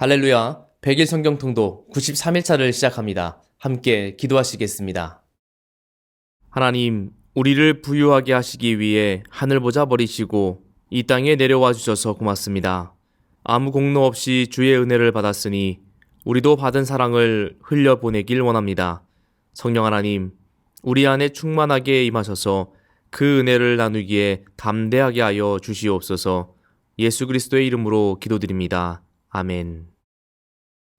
할렐루야. 100일 성경 통도 93일차를 시작합니다. 함께 기도하시겠습니다. 하나님, 우리를 부유하게 하시기 위해 하늘 보자 버리시고 이 땅에 내려와 주셔서 고맙습니다. 아무 공로 없이 주의 은혜를 받았으니 우리도 받은 사랑을 흘려보내길 원합니다. 성령 하나님, 우리 안에 충만하게 임하셔서 그 은혜를 나누기에 담대하게 하여 주시옵소서 예수 그리스도의 이름으로 기도드립니다. 아멘.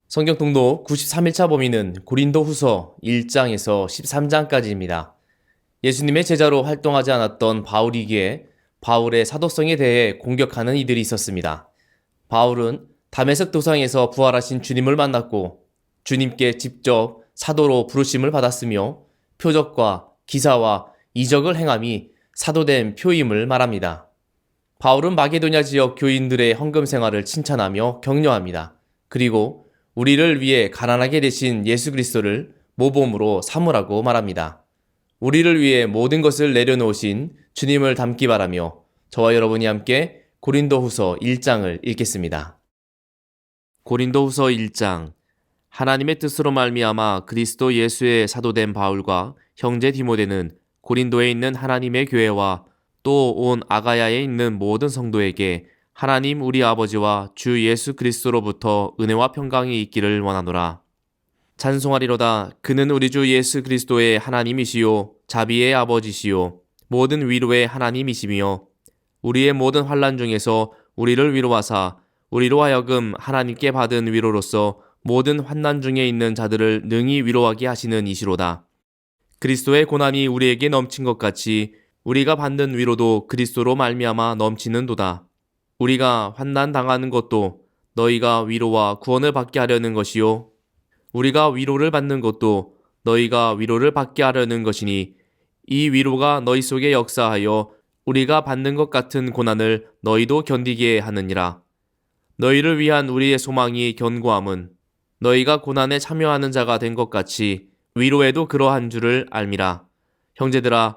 성경 통도 93일차 범위는 고린도 후서 1장에서 13장까지입니다. 예수님의 제자로 활동하지 않았던 바울이기에 바울의 사도성에 대해 공격하는 이들이 있었습니다. 바울은 담에색 도상에서 부활하신 주님을 만났고 주님께 직접 사도로 부르심을 받았으며 표적과 기사와 이적을 행함이 사도된 표임을 말합니다. 바울은 마게도냐 지역 교인들의 헌금 생활을 칭찬하며 격려합니다. 그리고 우리를 위해 가난하게 되신 예수 그리스도를 모범으로 삼으라고 말합니다. 우리를 위해 모든 것을 내려놓으신 주님을 닮기 바라며 저와 여러분이 함께 고린도후서 1장을 읽겠습니다. 고린도후서 1장 하나님의 뜻으로 말미암아 그리스도 예수의 사도된 바울과 형제 디모데는 고린도에 있는 하나님의 교회와 또 온 아가야에 있는 모든 성도에게 하나님 우리 아버지와 주 예수 그리스도로부터 은혜와 평강이 있기를 원하노라. 찬송하리로다 그는 우리 주 예수 그리스도의 하나님이시요 자비의 아버지시요 모든 위로의 하나님이시며 우리의 모든 환란 중에서 우리를 위로하사 우리로 하여금 하나님께 받은 위로로서 모든 환난 중에 있는 자들을 능히 위로하게 하시는 이시로다. 그리스도의 고난이 우리에게 넘친 것 같이 우리가 받는 위로도 그리스도로 말미암아 넘치는도다. 우리가 환난 당하는 것도 너희가 위로와 구원을 받게 하려는 것이요 우리가 위로를 받는 것도 너희가 위로를 받게 하려는 것이니 이 위로가 너희 속에 역사하여 우리가 받는 것 같은 고난을 너희도 견디게 하느니라. 너희를 위한 우리의 소망이 견고함은 너희가 고난에 참여하는 자가 된 것 같이 위로에도 그러한 줄을 알미라. 형제들아,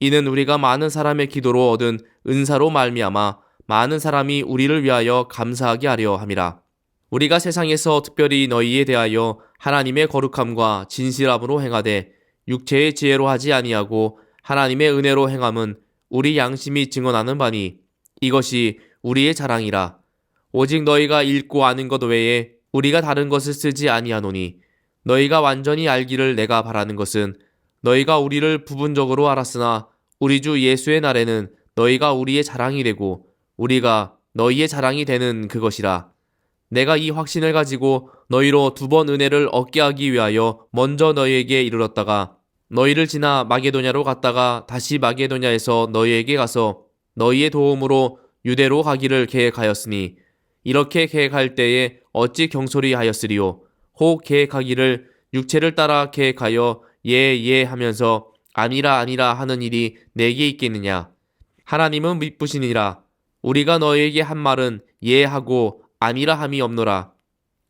이는 우리가 많은 사람의 기도로 얻은 은사로 말미암아 많은 사람이 우리를 위하여 감사하게 하려 함이라. 우리가 세상에서 특별히 너희에 대하여 하나님의 거룩함과 진실함으로 행하되 육체의 지혜로 하지 아니하고 하나님의 은혜로 행함은 우리 양심이 증언하는 바니 이것이 우리의 자랑이라. 오직 너희가 읽고 아는 것 외에 우리가 다른 것을 쓰지 아니하노니 너희가 완전히 알기를 내가 바라는 것은 너희가 우리를 부분적으로 알았으나 우리 주 예수의 날에는 너희가 우리의 자랑이 되고 우리가 너희의 자랑이 되는 그것이라. 내가 이 확신을 가지고 너희로 두 번 은혜를 얻게 하기 위하여 먼저 너희에게 이르렀다가 너희를 지나 마게도냐로 갔다가 다시 마게도냐에서 너희에게 가서 너희의 도움으로 유대로 가기를 계획하였으니 이렇게 계획할 때에 어찌 경솔히 하였으리요 혹 계획하기를 육체를 따라 계획하여 예, 예 하면서 아니라 아니라 하는 일이 내게 있겠느냐. 하나님은 미쁘시니라. 우리가 너에게 한 말은 예 하고 아니라 함이 없노라.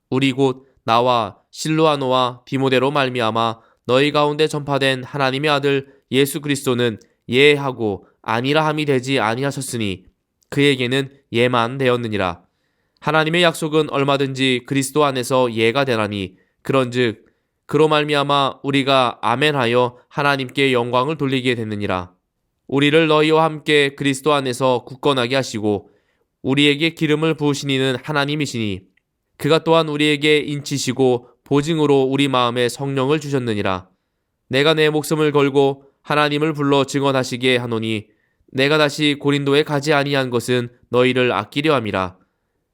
우리 곧 나와 실로아노와 디모데로 말미암아 너희 가운데 전파된 하나님의 아들 예수 그리스도는 예 하고 아니라 함이 되지 아니하셨으니 그에게는 예만 되었느니라. 하나님의 약속은 얼마든지 그리스도 안에서 예가 되나니 그런즉 그로 말미암아 우리가 아멘하여 하나님께 영광을 돌리게 됐느니라. 우리를 너희와 함께 그리스도 안에서 굳건하게 하시고 우리에게 기름을 부으신 이는 하나님이시니 그가 또한 우리에게 인치시고 보증으로 우리 마음에 성령을 주셨느니라. 내가 내 목숨을 걸고 하나님을 불러 증언하시게 하노니 내가 다시 고린도에 가지 아니한 것은 너희를 아끼려 함이라.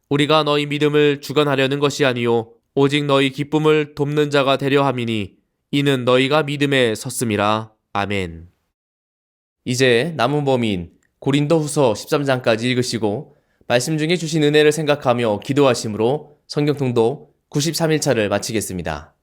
우리가 너희 믿음을 주관하려는 것이 아니요 오직 너희 기쁨을 돕는 자가 되려 함이니 이는 너희가 믿음에 섰음이라. 아멘. 이제 남은 범인 고린도후서 13장까지 읽으시고 말씀 중에 주신 은혜를 생각하며 기도하심으로 성경통도 93일차를 마치겠습니다.